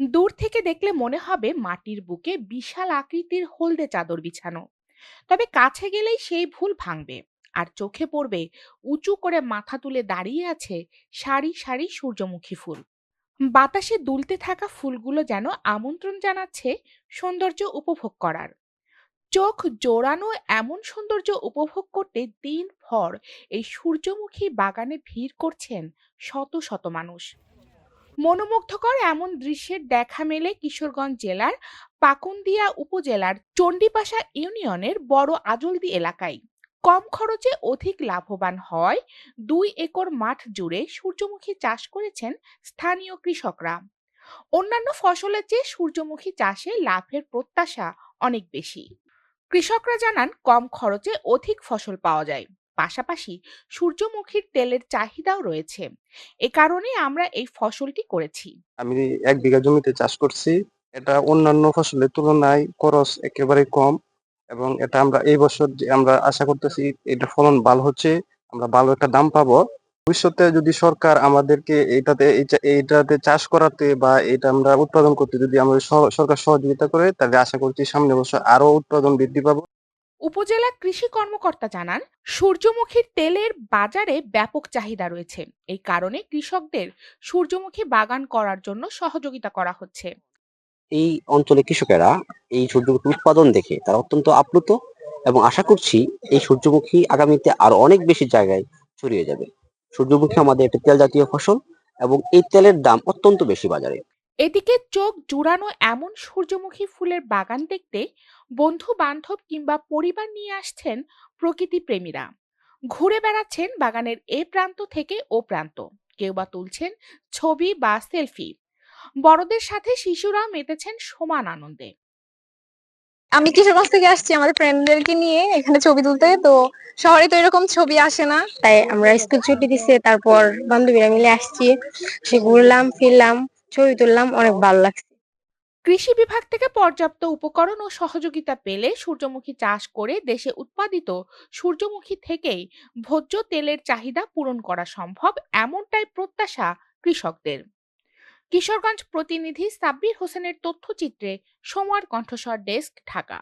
দূর থেকে দেখলে মনে হবে মাটির বুকে বিশাল আকৃতির হলদে চাদর বিছানো। তবে কাছে গেলেই সেই ভুল ভাঙবে। আর চোখে পড়বে উঁচু করে মাথা তুলে দাঁড়িয়ে আছে সারি সারি সূর্যমুখী ফুল। বাতাসে দুলতে থাকা ফুলগুলো যেন আমন্ত্রণ জানাচ্ছে সৌন্দর্য উপভোগ করার। চোখ জোড়ানো এমন সৌন্দর্য উপভোগ করতে দিন ভর এই সূর্যমুখী বাগানে ভিড় করছেন শত শত মানুষ। মনোমুগ্ধকর এমন দৃশ্যের দেখা মেলে কিশোরগঞ্জ জেলার পাকুন্দিয়া উপজেলার চণ্ডীপাশা ইউনিয়নের বড় আজলদি এলাকায়। কম খরচে অধিক লাভবান হয় দুই একর মাঠ জুড়ে সূর্যমুখী চাষ করেছেন স্থানীয় কৃষকরা। অন্যান্য ফসলের চেয়ে সূর্যমুখী চাষে লাভের প্রত্যাশা অনেক বেশি। কৃষকরা জানান, কম খরচে অধিক ফসল পাওয়া যায়। পাশাপাশি সূর্যমুখীর তেলের চাহিদাও রয়েছে। এ কারণে আমরা এই ফসলটি করেছি। আমি এক বিঘা জমিতে চাষ করছি। এটা অন্যান্য ফসলের তুলনায় খরচ একেবারে কম এবং এটা আমরা এই বছর যে আমরা আশা করতেছি এটা ফলন ভালো হচ্ছে, আমরা ভালো একটা দাম পাবো। ভবিষ্যতে যদি সরকার আমাদেরকে এটাতে এই এইটাতে চাষ করাতে বা এটা আমরা উৎপাদন করতে যদি আমাদের সরকার সহযোগিতা করে, তাহলে আশা করছি সামনে বছর আরও উৎপাদন বৃদ্ধি পাবো। উপজেলা কৃষি কর্মকর্তা জানান, সূর্যমুখীর তেলের বাজারে ব্যাপক চাহিদা রয়েছে। এই কারণে কৃষকদের সূর্যমুখী বাগান করার জন্য সহযোগিতা করা হচ্ছে। এই অঞ্চলে কৃষকেরা এই সূর্যমুখী উৎপাদন দেখে তারা অত্যন্ত আপ্লুত এবং আশা করছি এই সূর্যমুখী আগামীতে আরও অনেক বেশি জায়গায় ছড়িয়ে যাবে। সূর্যমুখী আমাদের একটা তেল জাতীয় ফসল এবং এই তেলের দাম অত্যন্ত বেশি বাজারে। এদিকে চোখ জুড়ানো এমন সূর্যমুখী ফুলের বাগান দেখতে বন্ধু বান্ধব কিংবা পরিবার নিয়ে আসছেন প্রকৃতি প্রেমীরা ঘুরে বেড়াচ্ছেন বাগানের এ প্রান্ত থেকে ও প্রান্ত। কেউ বা তুলছেন ছবি বা সেলফি। বড়দের সাথে শিশুরা মেতেছেন সমান আনন্দে। আমি কিশোরগঞ্জ থেকে আসছি? আমাদের ফ্রেন্ডদেরকে নিয়ে এখানে ছবি তুলতে? তো শহরে তো এরকম ছবি আসে না। তাই আমরা স্কুল ছুটি দিচ্ছে তারপর বান্ধবীরা মিলে আসছি। সে ঘুরলাম, ফিরলাম। ছবি তুললাম, অনেক ভালো লাগছে। কৃষি বিভাগ থেকে পর্যাপ্ত উপকরণ ও সহযোগিতা পেলে সূর্যমুখী চাষ করে দেশে উৎপাদিত সূর্যমুখী থেকেই ভোজ্য তেলের চাহিদা পূরণ করা সম্ভব এমনটাই প্রত্যাশা কৃষকদের। কিশোরগঞ্জ প্রতিনিধি সাব্বির হোসেনের তথ্যচিত্রে সময়ের কণ্ঠস্বর ডেস্ক, ঢাকা।